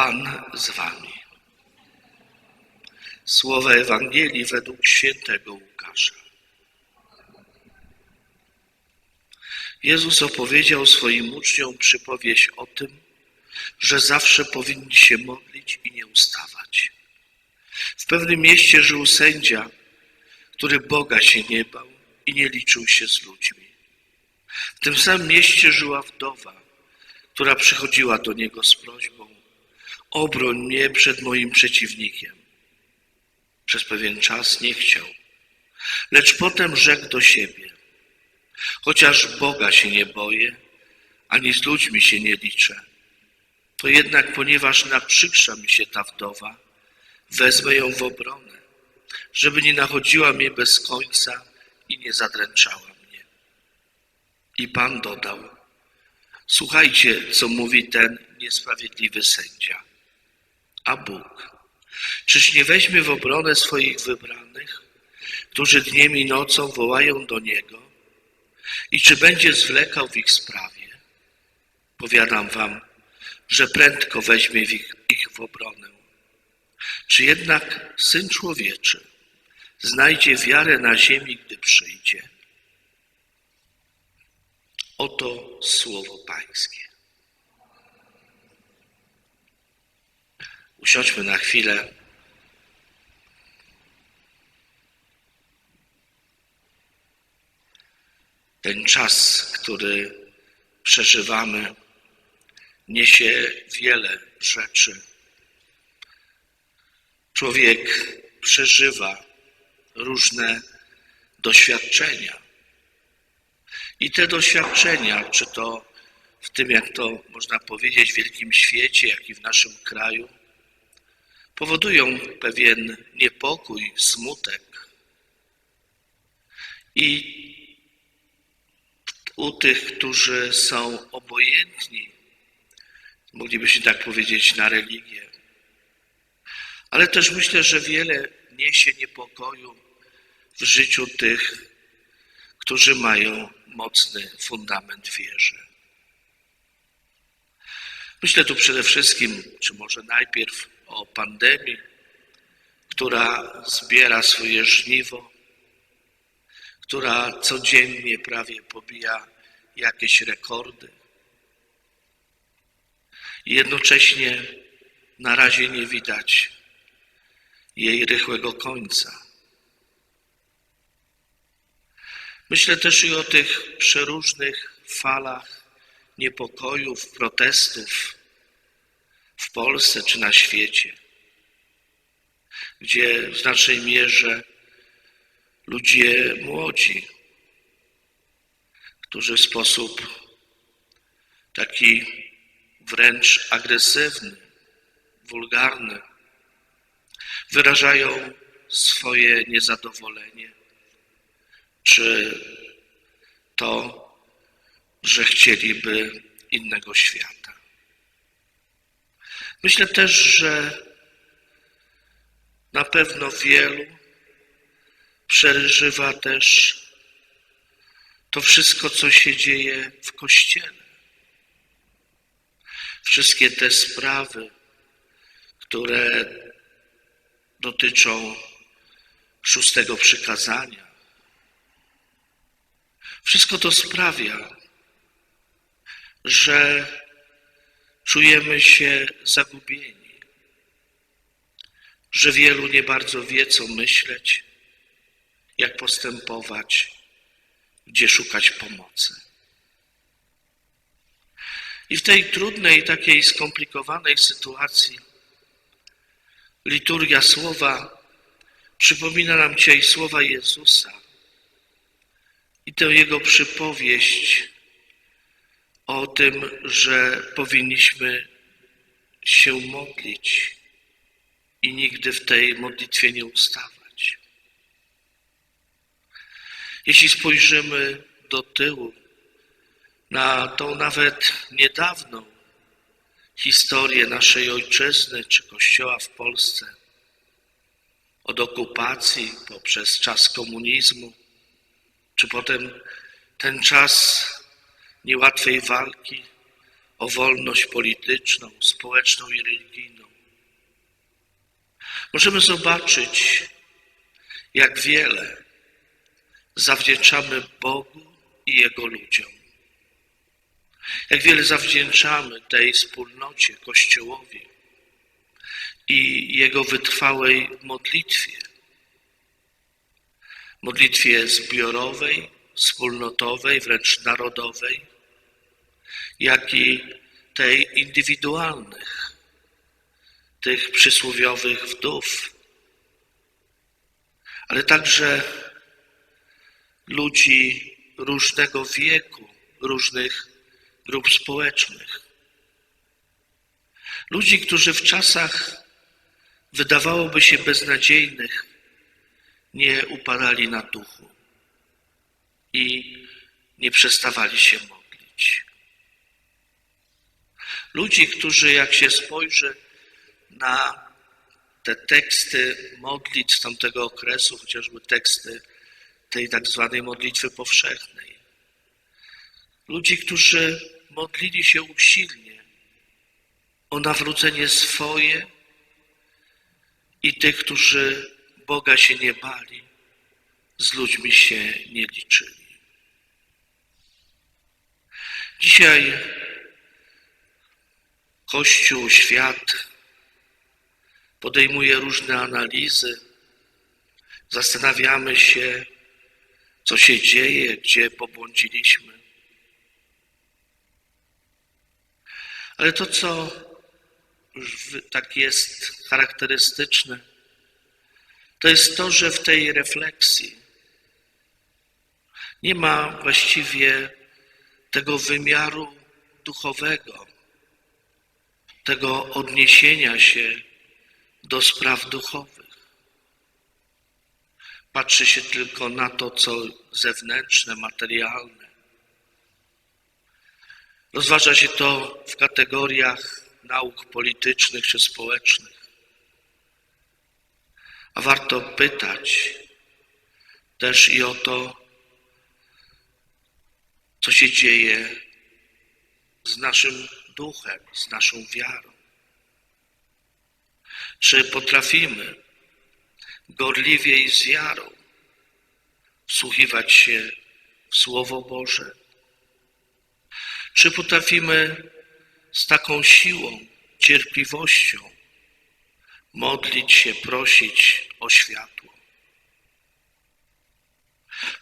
Pan z wami. Słowa Ewangelii według świętego Łukasza. Jezus opowiedział swoim uczniom przypowieść o tym, że zawsze powinni się modlić i nie ustawać. W pewnym mieście żył sędzia, który Boga się nie bał i nie liczył się z ludźmi. W tym samym mieście żyła wdowa, która przychodziła do niego z prośbą: Obroń mnie przed moim przeciwnikiem. Przez pewien czas nie chciał, lecz potem rzekł do siebie: Chociaż Boga się nie boję, ani z ludźmi się nie liczę, to jednak, ponieważ naprzykrza mi się ta wdowa, wezmę ją w obronę, żeby nie nachodziła mnie bez końca i nie zadręczała mnie. I Pan dodał: Słuchajcie, co mówi ten niesprawiedliwy sędzia. A Bóg, czyż nie weźmie w obronę swoich wybranych, którzy dniem i nocą wołają do Niego? I czy będzie zwlekał w ich sprawie? Powiadam wam, że prędko weźmie ich, ich w obronę. Czy jednak Syn Człowieczy znajdzie wiarę na ziemi, gdy przyjdzie? Oto słowo Pańskie. Usiądźmy na chwilę. Ten czas, który przeżywamy, niesie wiele rzeczy. Człowiek przeżywa różne doświadczenia. I te doświadczenia, czy to w tym, jak to można powiedzieć, w wielkim świecie, jak i w naszym kraju, powodują pewien niepokój, smutek. I u tych, którzy są obojętni, moglibyśmy tak powiedzieć, na religię. Ale też myślę, że wiele niesie niepokoju w życiu tych, którzy mają mocny fundament wierzy. Myślę tu przede wszystkim, czy może najpierw o pandemii, która zbiera swoje żniwo, która codziennie prawie pobija jakieś rekordy. I jednocześnie na razie nie widać jej rychłego końca. Myślę też i o tych przeróżnych falach niepokojów, protestów w Polsce czy na świecie, gdzie w znacznej mierze ludzie młodzi, którzy w sposób taki wręcz agresywny, wulgarny wyrażają swoje niezadowolenie, czy to, że chcieliby innego świata. Myślę też, że na pewno wielu przeżywa też to wszystko, co się dzieje w Kościele. Wszystkie te sprawy, które dotyczą szóstego przykazania. Wszystko to sprawia, że czujemy się zagubieni, że wielu nie bardzo wie, co myśleć, jak postępować, gdzie szukać pomocy. I w tej trudnej, takiej skomplikowanej sytuacji liturgia słowa przypomina nam dzisiaj słowa Jezusa i tę Jego przypowieść o tym, że powinniśmy się modlić i nigdy w tej modlitwie nie ustawać. Jeśli spojrzymy do tyłu, na tą nawet niedawną historię naszej ojczyzny czy Kościoła w Polsce, od okupacji poprzez czas komunizmu, czy potem ten czas niełatwej walki o wolność polityczną, społeczną i religijną. Możemy zobaczyć, jak wiele zawdzięczamy Bogu i Jego ludziom. Jak wiele zawdzięczamy tej wspólnocie, Kościołowi i Jego wytrwałej modlitwie. Modlitwie zbiorowej, wspólnotowej, wręcz narodowej, jak i tej indywidualnych, tych przysłowiowych wdów, ale także ludzi różnego wieku, różnych grup społecznych. Ludzi, którzy w czasach wydawałoby się beznadziejnych, nie upadali na duchu i nie przestawali się modlić. Ludzi, którzy jak się spojrzy na te teksty modlitw tamtego okresu, chociażby teksty tej tak zwanej modlitwy powszechnej. Ludzi, którzy modlili się usilnie o nawrócenie swoje i tych, którzy Boga się nie bali, z ludźmi się nie liczyli. Dzisiaj Kościół, świat. Podejmuje różne analizy, zastanawiamy się, co się dzieje, gdzie pobłądziliśmy. Ale to, co tak jest charakterystyczne, to jest to, że w tej refleksji nie ma właściwie tego wymiaru duchowego, tego odniesienia się do spraw duchowych. Patrzy się tylko na to, co zewnętrzne, materialne. Rozważa się to w kategoriach nauk politycznych czy społecznych. A warto pytać też i o to, co się dzieje z naszym duchem, z naszą wiarą. Czy potrafimy gorliwie i z wiarą wsłuchiwać się w Słowo Boże? Czy potrafimy z taką siłą, cierpliwością modlić się, prosić o światło?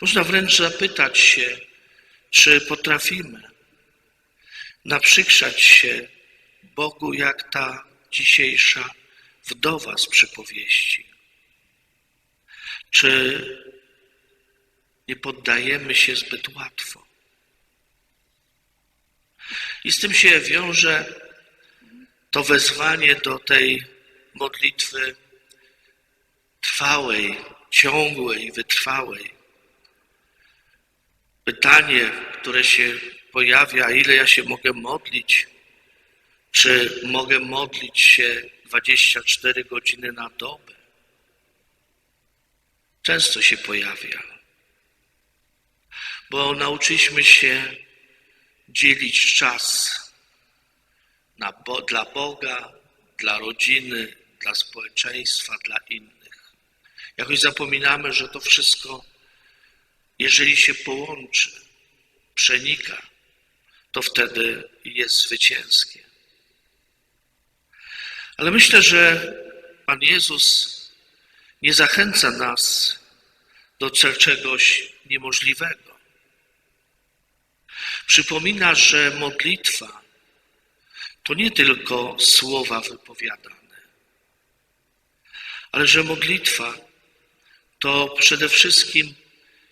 Można wręcz zapytać się, czy potrafimy naprzykrzać się Bogu jak ta dzisiejsza wdowa z przypowieści? Czy nie poddajemy się zbyt łatwo? I z tym się wiąże to wezwanie do tej modlitwy trwałej, ciągłej, wytrwałej. Pytanie, które się pojawia, ile ja się mogę modlić, czy mogę modlić się 24 godziny na dobę? Często się pojawia, bo nauczyliśmy się dzielić czas na, bo, dla Boga, dla rodziny, dla społeczeństwa, dla innych. Jakoś zapominamy, że to wszystko, jeżeli się połączy, przenika, to wtedy jest zwycięskie. Ale myślę, że Pan Jezus nie zachęca nas do czegoś niemożliwego. Przypomina, że modlitwa to nie tylko słowa wypowiadane, ale że modlitwa to przede wszystkim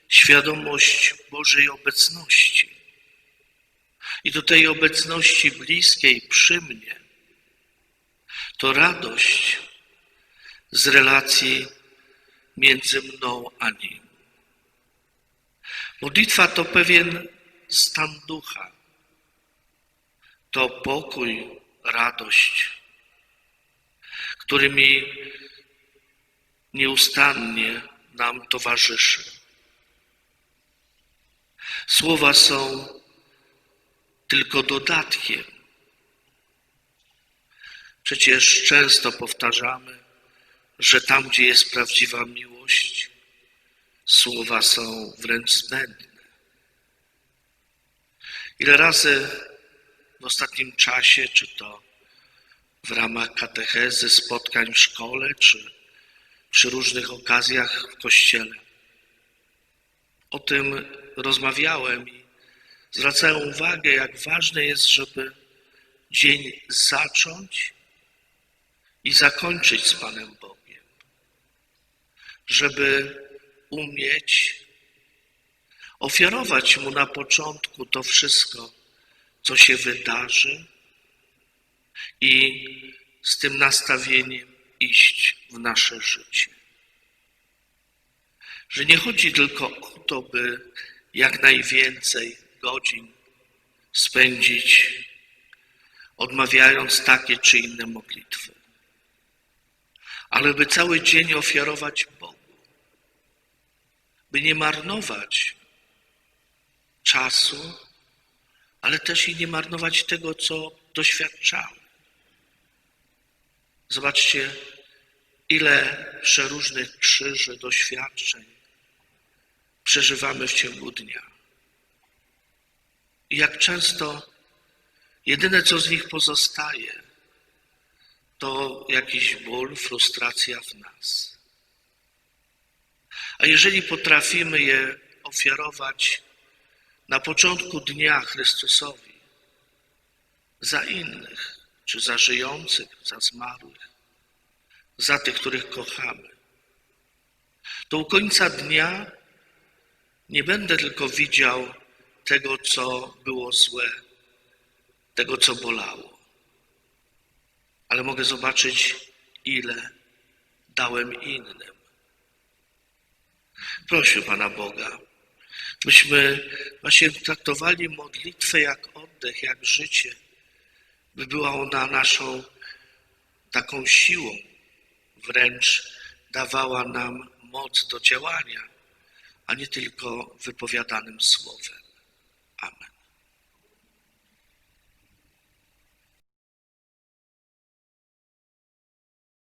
świadomość Bożej obecności. I do tej obecności bliskiej przy mnie to radość z relacji między mną a Nim. Modlitwa to pewien stan ducha, to pokój, radość, który mi nieustannie nam towarzyszy. Słowa są tylko dodatkiem Przecież często powtarzamy, że tam, gdzie jest prawdziwa miłość, słowa są wręcz zbędne. Ile razy w ostatnim czasie, czy to w ramach katechezy, spotkań w szkole, czy przy różnych okazjach w kościele, o tym rozmawiałem i zwracałem uwagę, jak ważne jest, żeby dzień zacząć i zakończyć z Panem Bogiem, żeby umieć ofiarować Mu na początku to wszystko, co się wydarzy i z tym nastawieniem iść w nasze życie. Że nie chodzi tylko o to, by jak najwięcej godzin spędzić odmawiając takie czy inne modlitwy, ale by cały dzień ofiarować Bogu, by nie marnować czasu, ale też i nie marnować tego, co doświadczamy. Zobaczcie, ile przeróżnych krzyży, doświadczeń przeżywamy w ciągu dnia. Jak często jedyne, co z nich pozostaje, to jakiś ból, frustracja w nas. A jeżeli potrafimy je ofiarować na początku dnia Chrystusowi, za innych, czy za żyjących, za zmarłych, za tych, których kochamy, to u końca dnia nie będę tylko widział tego, co było złe, tego, co bolało, ale mogę zobaczyć, ile dałem innym. Proszę Pana Boga, byśmy właśnie traktowali modlitwę jak oddech, jak życie, by była ona naszą taką siłą, wręcz dawała nam moc do działania, a nie tylko wypowiadanym słowem. happen